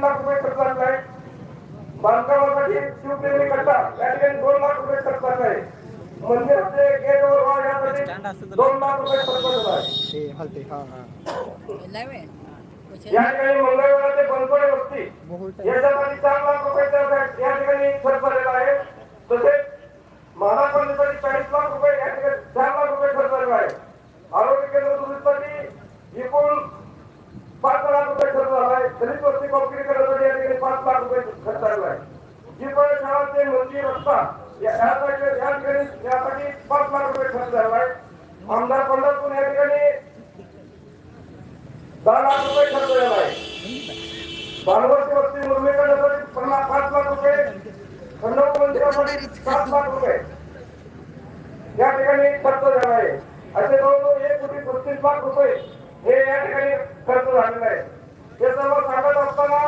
तीन लाख रुपये खर्च झालेला आहे. बांधकामासाठी शिवप्रेमी कट्टा या ठिकाणी दोन लाख रुपये खर्च झाला आहे. मंदिराचे गेट वर वाढ यासाठी दोन लाख रुपये खर्च झाला आहे. हा हा. या ठिकाणी मंगळवेळा ते बनसोडे वस्ती. याच्यासाठी चार लाख रुपयाचा या ठिकाणी खर्च झालेला आहे तसेच महाराज पंडितसाठी चाळीस लाख रुपये या ठिकाणी चार लाख रुपये खर्च झालेला आहे आरोग्य केंद्र दुरुस्तीसाठी एकूण पाच लाख रुपये खर्च झाला आहे दलित वस्ती कॉम्प्लिकेशनसाठी या ठिकाणी पाच लाख रुपये खर्च झालेला आहे ते शाळाचे मंदिर रस्ता यासाठी या ठिकाणी यासाठी पाच लाख रुपये खर्च झालेला आहे आमदार पंढरपूर या ठिकाणी दहा लाख रुपये खर्च झालेला आहे. बालवस्ती वस्ती मुरमीकरणासाठी पन्नास पाच लाख रुपये. खंडोबा मंदिरासाठी सात लाख रुपये. या ठिकाणी खर्च झाला आहे. असे जवळजवळ एक कोटी पस्तीस लाख रुपये हे या ठिकाणी खर्च झालेला आहे. हे सर्व सांगत असताना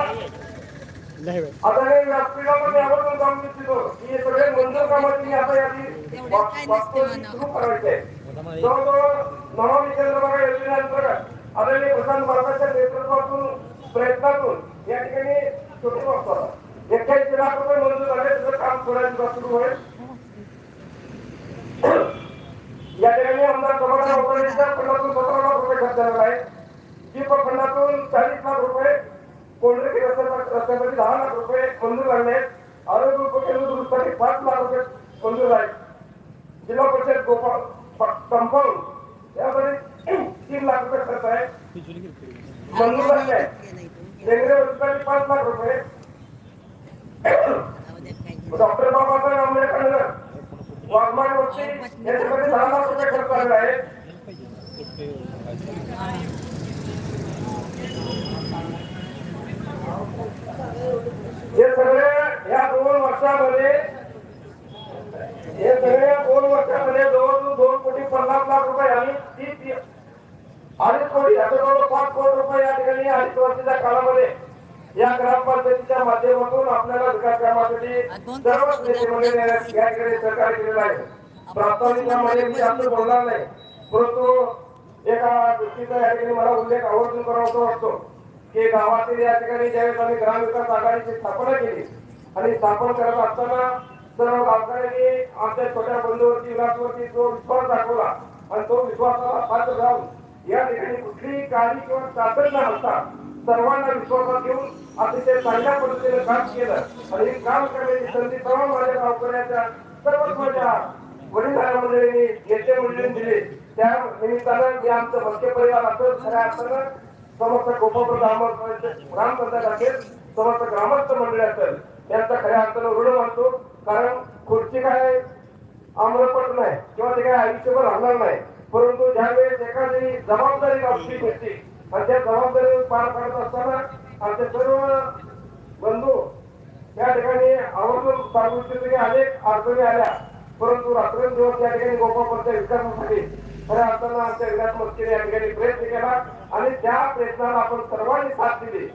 आता हे व्यासपीठामध्ये आवर्जून सांगू इच्छितो की हे सगळे मंजूर कामाची आता यादी सुरू करायची आहे जवळजवळ नमामि चंद्रभागा योजनेअंतर्गत आदरणीय प्रशांत भारताच्या नेतृत्वातून प्रयत्नातून या ठिकाणी छोटी वापरतात एक्क्याऐंशी लाख रुपये मंजूर झाले त्याचं काम थोड्या दिवसात सुरू होईल. या ठिकाणी आमदार समाधान उपनेत्या फंडातून सतरा लाख रुपये खर्च झालेला आहे दीप फंडातून चाळीस लाख रुपये कोंढरेकी रस्त्यासाठी रस्त्यासाठी दहा लाख रुपये मंजूर झाले आहेत आरोग्य उपकेंद्र दुरुस्तीसाठी पाच लाख रुपये मंजूर आहेत जिल्हा परिषद गोपाळ कंपाऊंड यामध्ये तीन लाख रुपये खर्च आहे मंजूर झाले आहे केंद्रीय वस्तीसाठी पाच लाख रुपये डॉक्टर बाबासाहेब आंबेडकर नगर वाघमाड वस्ती याच्यासाठी दहा लाख रुपये खर्च झालेला आहे हे सगळे या दोन वर्षामध्ये हे सगळे या दोन वर्षामध्ये जवळजवळ दोन कोटी पन्नास लाख रुपये आणि ती ती- अडीच कोटी आता पाच कोटी रुपये या ठिकाणी अडीच वर्षाच्या काळामध्ये या ग्रामपंचायतीच्या माध्यमातून आपल्याला विकास कामासाठी सर्वच नेते मंडळी या ठिकाणी सहकार्य केलेलं आहे. प्रास्ताविकामध्ये मी जास्त बोलणार नाही परंतु एका गोष्टीचा या ठिकाणी मला उल्लेख आवर्जून करावा वाटतो की गावातील या ठिकाणी ज्यावेळेस आम्ही ग्रामविकास आघाडीची स्थापना केली आणि स्थापन करत असताना सर्व गावकऱ्यांनी आमच्या छोट्या बंधूवरती विलासवरती जो विश्वास दाखवला आणि तो विश्वासाला पात्र राहून या ठिकाणी कुठलीही कार्य किंवा चाचण न असता सर्वांना विश्वासात घेऊन अतिशय चांगल्या पद्धतीने काम केलं. आणि काम करण्याची संधी सर्व माझ्या गावकऱ्याच्या सर्वच माझ्या वडीलधाऱ्या मंडळींनी नेते मंडळींनी दिले. त्या निमित्तानं मी आमचं मत्स्य परिवार असं खऱ्या अर्थानं समस्त गोपाप्रधान ग्रामपंचायत असेल समस्त ग्रामस्थ मंडळी असेल यांचा खऱ्या अर्थानं ऋण मानतो. कारण खुर्ची काय आम्रपट नाही किंवा ते काय आयुष्यभर राहणार नाही. परंतु ज्यावेळेस एखादी जबाबदारी गावची भेटते आणि त्या जबाबदारी पार पाडत असताना आमचे सर्व बंधू त्या ठिकाणी आवर्जून सांगू इच्छितो की अनेक अडचणी आल्या. परंतु रात्रंदिवस त्या ठिकाणी गोपाळच्या विकासासाठी खऱ्या अर्थानं आमच्या विकास मंत्रीने या ठिकाणी प्रयत्न केला आणि त्या प्रयत्नाला आपण सर्वांनी साथ दिली.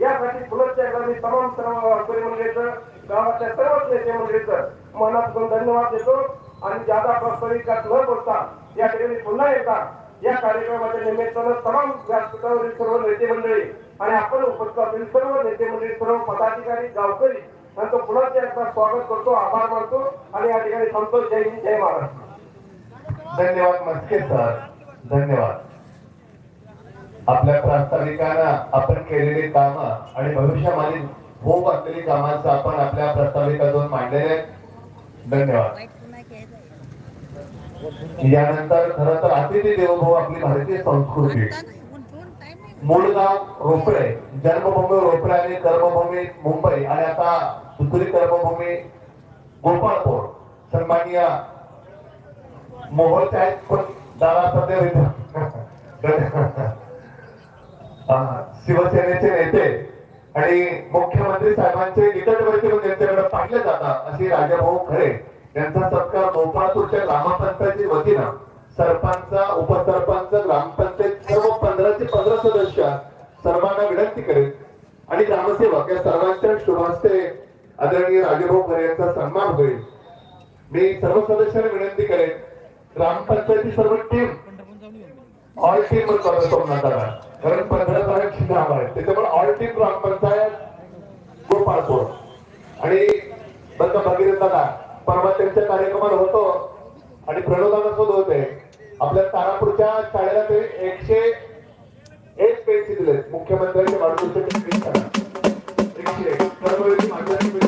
यासाठी पुनश्च एकदा मी तमाम सर्व गावकरी मंडळीचं गावाच्या सर्वच नेते मंडळीचं मनापासून धन्यवाद देतो. आणि ज्यादा प्रास्ताविकात न बोलता या ठिकाणी पुन्हा येतात या कार्यक्रमाच्या निमित्तानं तमाम व्यासपीठावरील सर्व नेते मंडळी आणि आपण उपस्थित असलेली सर्व नेते मंडळी सर्व पदाधिकारी गावकरी यांचं पुन्हा एकदा स्वागत करतो आभार मानतो आणि या ठिकाणी संतोष जय हिंद, जय महाराष्ट्र. धन्यवाद मस्के सर. धन्यवाद. आपल्या प्रास्ताविकांना आपण केलेली कामं आणि भविष्यामध्ये होप असलेली कामांचं आपण आपल्या प्रास्ताविकातून मांडलेले धन्यवाद. यानंतर खर तर अतिथी देवभाव आपली भारतीय संस्कृती. मूळ गाव रोपडे जन्मभूमी रोपडे आणि कर्मभूमी मुंबई आणि आता दुसरी कर्मभूमी गोपाळपूर. सन्माननीय मोहरचे आहेत पण दादा सध्या इथं- शिवसेनेचे नेते आणि मुख्यमंत्री साहेबांचे निकटवर्ती म्हणून त्यांच्याकडे पाहिले जातात अशी राजाभाऊ खरे यांचा सत्कार गोपाळपूरच्या ग्रामपंचायती वतीनं सरपंच उपसरपंच ग्रामपंचायत सर्व पंधराचे पंधरा सदस्य सर्वांना विनंती करेल आणि ग्रामसेवक या सर्वांच्या शुभास्ते आदरणीय राजेभाऊ खरे यांचा सन्मान होईल. मी सर्व सदस्यांना विनंती करेन. ग्रामपंचायती सर्व टीम ऑल टीम करतो कारण पंधरा तारखेची नाव आहे त्याच्यामुळे ऑल टीम ग्रामपंचायत गोपाळपूर. आणि बंद भगीरथ दादा परवा त्यांच्या कार्यक्रमात होतो. आणि प्रणोदान सुद्धा होते. आपल्या तारापूरच्या शाळेला ते एकशे एक पेन्सिल दिले मुख्यमंत्र्यांच्या वाढदिवसाची पेन्स एकशे एक.